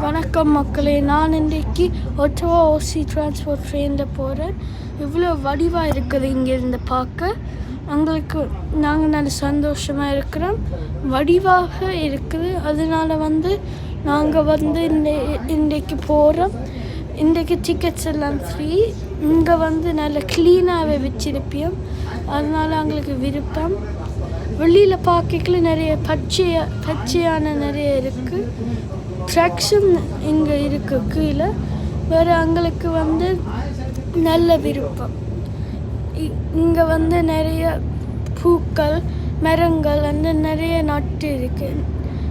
வணக்கம் மக்களே நான் இன்றைக்கு ஒட்டவா ஓசி டிரான்ஸ்போர்ட் ட்ரெயினில் போகிறேன் இவ்வளோ வடிவாக இருக்குது இங்கேருந்து பார்க்க. எங்களுக்கு நாங்கள் நல்ல சந்தோஷமாக இருக்கிறோம். வடிவாக இருக்குது. அதனால வந்து நாங்கள் வந்து இந்த இன்றைக்கு போகிறோம் இன்றைக்கு டிக்கெட்ஸ் எல்லாம் ஃப்ரீ இங்கே வந்து நல்ல க்ளீனாகவே வச்சிருப்பியோம் அதனால் எங்களுக்கு விருப்பம். வெளியில் பார்க்கல நிறைய பச்சையா பச்சையான நிறைய இருக்குது ட்ரக்ஸும் இங்கே இருக்கு கீழே. வேறு அவங்களுக்கு வந்து நல்ல விருப்பம். இங்கே வந்து நிறைய பூக்கள் மரங்கள் வந்து நிறைய நட்டு இருக்கு.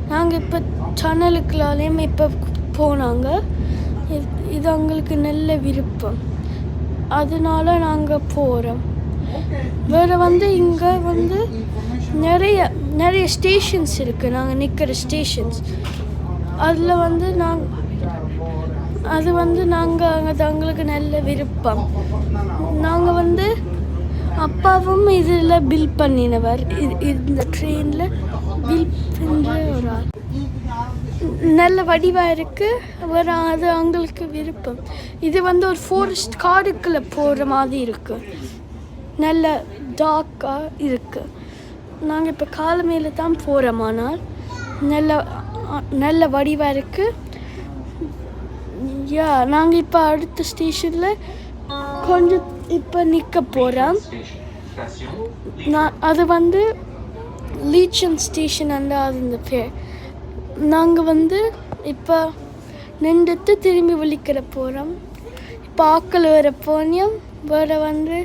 நாங்கள் இப்போ சனலுக்குள்ளாலேயும் இப்போ போனாங்க. இது- இது நல்ல விருப்பம். அதனால நாங்கள் போகிறோம் வேறு வந்து இங்கே வந்து நிறைய நிறைய ஸ்டேஷன்ஸ் இருக்குது நாங்கள் நிற்கிற ஸ்டேஷன்ஸ் அதில் வந்து நாங்கள் அது வந்து நாங்கள் அது தங்களுக்கு நல்ல விருப்பம். நாங்கள் வந்து அப்பாவும் இதில் பில் பண்ணினவர். இது இந்த ட்ரெயினில் பில் பண்ணுற ஒரு ஆள். நல்ல வடிவாக இருக்குது வேறு அது அவங்களுக்கு விருப்பம். இது வந்து ஒரு ஃபாரஸ்ட் காடுக்குள்ளே போகிற மாதிரி இருக்குது நல்ல டார்க்காக இருக்குது நாங்கள் இப்போ காலமையில் தான் போகிறோம் ஆனால் நல்ல நல்ல வடிவாக இருக்குது யா நாங்கள் இப்போ அடுத்த ஸ்டேஷனில் கொஞ்சம் இப்போ நிற்க போகிறோம் நான் அது வந்து லீச்சன் ஸ்டேஷன் அந்த அது இந்த பேர் நாங்கள் வந்து இப்போ நின்றுட்டு திரும்பி விழிக்கிற போகிறோம் இப்போ ஆக்கள் வர போனியம் வேறு வந்து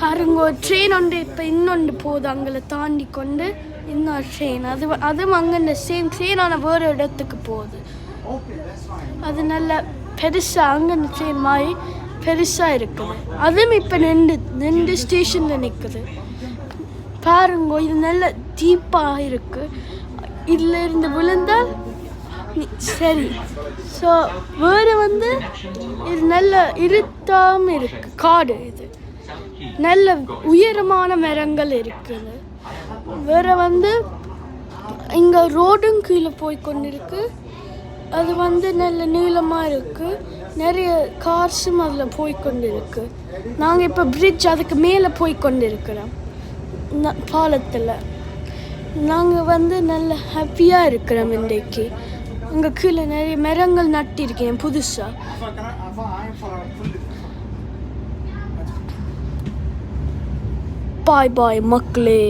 பாருங்க ஒரு ட்ரெயின் ஒன்று இப்போ இன்னொன்று போகுது. அங்கே தாண்டி கொண்டு இன்னொரு ட்ரெயின் அது அதுவும் அங்கே இந்த சேம் ட்ரெயினான வேறு இடத்துக்கு போகுது. அது நல்ல பெருசாக அங்கே இந்த ட்ரெயின் மாதிரி பெருசாக இருக்குது அதுவும் இப்போ நின்று நின்று ஸ்டேஷனில் நிற்குது பாருங்க இது நல்ல டீப்பாக இருக்குது இதில் இருந்து விழுந்தால் சரி. ஸோ வேறு வந்து இது இருக்கு. காடு இது. நல்ல உயரமான மரங்கள் இருக்குது. வேற வந்து இங்கே ரோடும் கீழே போய் கொண்டிருக்கு. அது வந்து நல்ல நீளமாக இருக்குது நிறைய கார்ஸும் அதில் போய் கொண்டிருக்கு. நாங்கள் இப்போ பிரிட்ஜ் அதுக்கு மேலே போய் கொண்டிருக்கிறோம். ந- பாலத்தில். நாங்கள் வந்து நல்ல ஹாப்பியாக இருக்கிறோம் இன்றைக்கு. அங்கே கீழே நிறைய மரங்கள் நட்டிருக்கேன் புதுசாக பாய் பாய் மக்களே.